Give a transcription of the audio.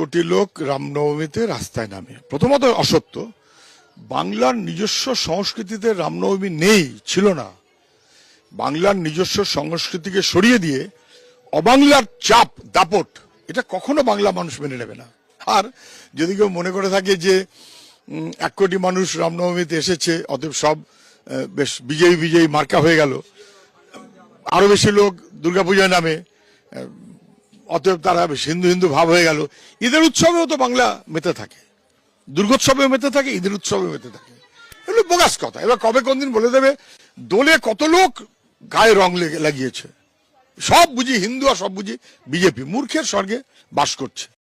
কোটি লোক রামনবমীতে রাস্তায় নামে। প্রথমত অসত্য, বাংলার নিজস্ব সংস্কৃতিতে রামনবমী নেই, ছিল না। বাংলার নিজস্ব সংস্কৃতিকে সরিয়ে দিয়ে অবাংলার চাপ, দাপট, এটা কখনো বাংলা মানুষ মেনে নেবে না। আর যদি কেউ মনে করে থাকে যে এক কোটি মানুষ রামনবমীতে এসেছে, অতএব সব বেশ বিজয়ী বিজয়ী মার্কা হয়ে গেল। আরও বেশি লোক দুর্গাপূজায় নামে অতএব তারা হিন্দু হিন্দু ভাব হয়ে গেল। ঈদের উৎসবেও তো বাংলা মেতে থাকে। দুর্গোৎসবেও মেতে থাকে, ঈদের উৎসবেও মেতে থাকে। এগুলো বোগাস কথা। এবার কবে কোন দিন বলে দেবে, দোলে কত লোক গায়ে রং লেগে- লাগিয়েছে। সব বুঝি হিন্দু আর সব বুঝি বিজেপি। মূর্খের স্বর্গে বাস করছে।